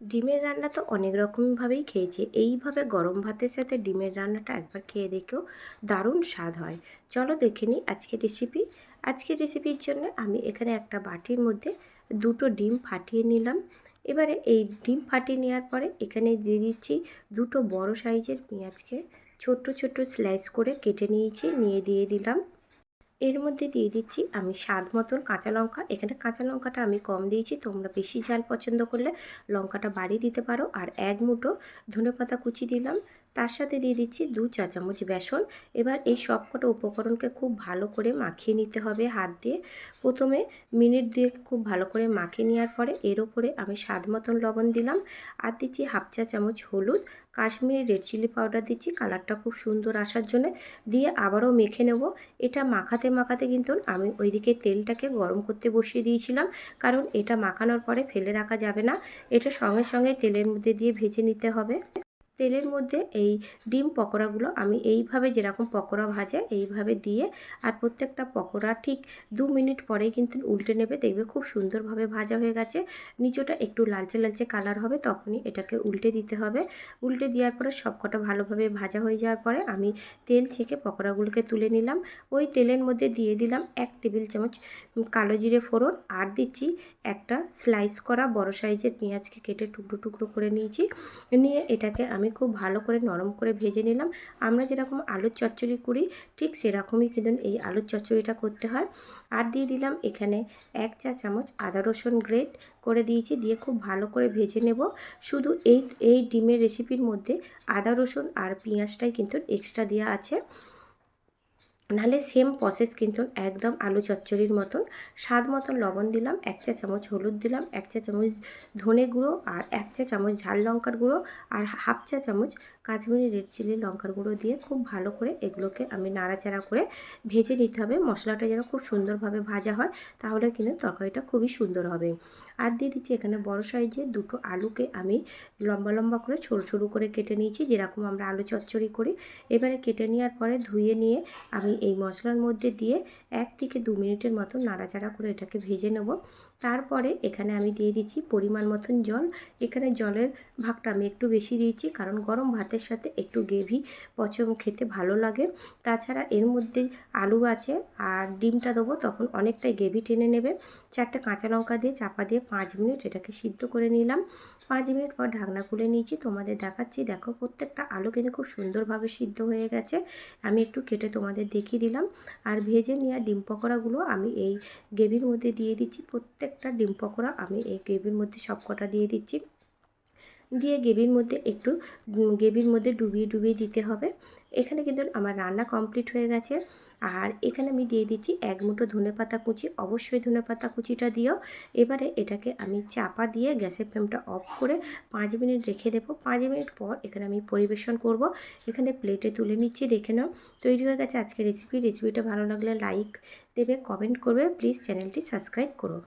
ডিমের রান্না তো অনেক রকমভাবেই খেয়েছি। এইভাবে গরম ভাতের সাথে ডিমের রান্নাটা একবার খেয়ে দেখেও দারুণ স্বাদ হয়। চলো দেখে নিই আজকের রেসিপি আজকের রেসিপির জন্য আমি এখানে একটা বাটির মধ্যে দুটো ডিম ফাটিয়ে নিলাম। এবারে এই ডিম ফাটিয়ে নেওয়ার পরে এখানে দিয়ে দিচ্ছি দুটো বড় সাইজের পেঁয়াজকে। ছোট্ট ছোট্ট স্লাইস করে কেটে নিয়েছি, নিয়ে দিয়ে দিলাম। এর মধ্যে দিয়ে দিচ্ছি আমি স্বাদ মতন কাঁচা লঙ্কা। এখানে কাঁচা লঙ্কাটা আমি কম দিয়েছি, তোমরা বেশি ঝাল পছন্দ করলে লঙ্কাটা বাড়িয়ে দিতে পারো। আর এক মুঠো ধনে পাতা কুচি দিলাম। তার সাথে দিয়ে দিচ্ছি দু চা চামচ বেসন। এবার এই সবকটা উপকরণকে খুব ভালো করে মাখিয়ে নিতে হবে হাত দিয়ে। প্রথমে মিনিট দিয়ে খুব ভালো করে মাখিয়ে নেওয়ার পরে এর ওপরে আমি স্বাদ মতন লবণ দিলাম। আর দিচ্ছি হাফ চা চামচ হলুদ, কাশ্মীরি রেড চিলি পাউডার দিচ্ছি, কালারটা খুব সুন্দর আসার জন্য। দিয়ে আবারও মেখে নেব। এটা মাখাতে মাখাতে কিন্তু আমি ওইদিকে তেলটাকে গরম করতে বসিয়ে দিয়েছিলাম। কারণ এটা মাখানোর পরে ফেলে রাখা যাবে না। এটা সঙ্গে সঙ্গে তেলের মধ্যে দিয়ে ভেজে নিতে হবে। তেলের মধ্যে এই ডিম পকোড়াগুলো আমি এইভাবে যেরকম পকোড়া ভাজে এইভাবে দিয়ে আর প্রত্যেকটা পকোড়া ঠিক দু মিনিট পরেই কিন্তু উল্টে নেবে। দেখবে খুব সুন্দরভাবে ভাজা হয়ে গেছে। নিচোটা একটু লালচে লালচে কালার হবে, তখনই এটাকে উল্টে দিতে হবে। উল্টে দেওয়ার পরে সবকটা ভালোভাবে ভাজা হয়ে যাওয়ার পরে আমি তেল ছেঁকে পকোড়াগুলোকে তুলে নিলাম। ওই তেলের মধ্যে দিয়ে দিলাম এক টেবিল চামচ কালো জিরে ফোড়ন আর দিচ্ছি একটা স্লাইস করা বড় সাইজের পেঁয়াজকে কেটে টুকরো টুকরো করে নিয়েছি। নিয়ে এটাকে আমি আমি খুব ভালো করে নরম করে ভেজে নিলাম। আমরা যেরকম আলুর চচ্চড়ি করি, ঠিক সেরকমই কিন্তু এই আলুর চচ্চড়িটা করতে হয়। আর দিয়ে দিলাম এখানে এক চা চামচ আদা রসুন গ্রেট করে দিয়েছি, দিয়ে খুব ভালো করে ভেজে নেব। শুধু এই এই ডিমের রেসিপির মধ্যে আদা রসুন আর পেঁয়াজটাই কিন্তু এক্সট্রা দেওয়া আছে। নাহলে সেম প্রসেস কিন্তু একদম আলু চচ্চড়ির মতন। স্বাদ মতন লবণ দিলাম, এক চা চামচ হলুদ দিলাম, এক চা চামচ ধনে গুঁড়ো আর এক চা চামচ ঝাল লঙ্কার গুঁড়ো আর হাফ চা চামচ কাশ্মীরি রেড চিলি লঙ্কার গুঁড়ো দিয়ে খুব ভালো করে এগুলোকে আমি নাড়াচাড়া করে ভেজে নিতে হবে। মশলাটা যেন খুব সুন্দরভাবে ভাজা হয়, তাহলে কিন্তু তরকারিটা খুবই সুন্দর হবে। আর দিয়ে দিচ্ছি এখানে বড় সাইজের দুটো আলুকে আমি লম্বা লম্বা করে ছোটো ছোটো করে কেটে নিয়েছি, যেরকম আমরা আলু চচ্চড়ি করি। এবারে কেটে নেওয়ার পরে ধুয়ে নিয়ে আমি এই মশলার মধ্যে দিয়ে এক থেকে দু মিনিটের মতো নাড়াচাড়া করে এটাকে ভেজে নেব। তারপরে এখানে আমি দিয়ে দিচ্ছি পরিমাণ মতন জল। এখানে জলের ভাগটা আমি একটু বেশি দিয়েছি কারণ গরম ভাতের সাথে একটু গ্রেভি পচম খেতে ভালো লাগে। তাছাড়া এর মধ্যে আলু আছে আর ডিমটা দেবো তখন অনেকটাই গ্রেভি টেনে নেবে। চারটে কাঁচা লঙ্কা দিয়ে চাপা দিয়ে পাঁচ মিনিট এটাকে সিদ্ধ করে নিলাম। পাঁচ মিনিট পর ঢাকনা খুলে নিয়েছি, তোমাদের দেখাচ্ছি। দেখো প্রত্যেকটা আলু কিন্তু খুব সুন্দরভাবে সিদ্ধ হয়ে গেছে। আমি একটু কেটে তোমাদের দেখিয়ে দিলাম। আর ভেজে নেওয়া ডিম পকোড়াগুলো আমি এই গ্রেভির মধ্যে দিয়ে দিচ্ছি প্রত্যেকটা ডিম পকোড়া আমি এই গ্রেভির মধ্যে সব কটা দিয়ে দিচ্ছি। দিয়ে গ্রেভির মধ্যে একটু গ্রেভির মধ্যে ডুবিয়ে ডুবিয়ে দিতে হবে। এখানে কিন্তু আমার রান্না কমপ্লিট হয়ে গেছে। আর এখানে আমি দিয়ে দিচ্ছি এক মুঠো ধনে পাতা কুচি। অবশ্যই ধনে পাতা কুচিটা দিও। এবারে এটাকে আমি চাপা দিয়ে গ্যাসের ফ্লেমটা অফ করে পাঁচ মিনিট রেখে দেবো। পাঁচ মিনিট পর এখানে আমি পরিবেশন করব। এখানে প্লেটে তুলে নিচ্ছি, দেখে নাও। তৈরি হয়ে গেছে আজকের রেসিপি। রেসিপিটা ভালো লাগলে লাইক দেবে, কমেন্ট করবে। প্লিজ চ্যানেলটি সাবস্ক্রাইব করো।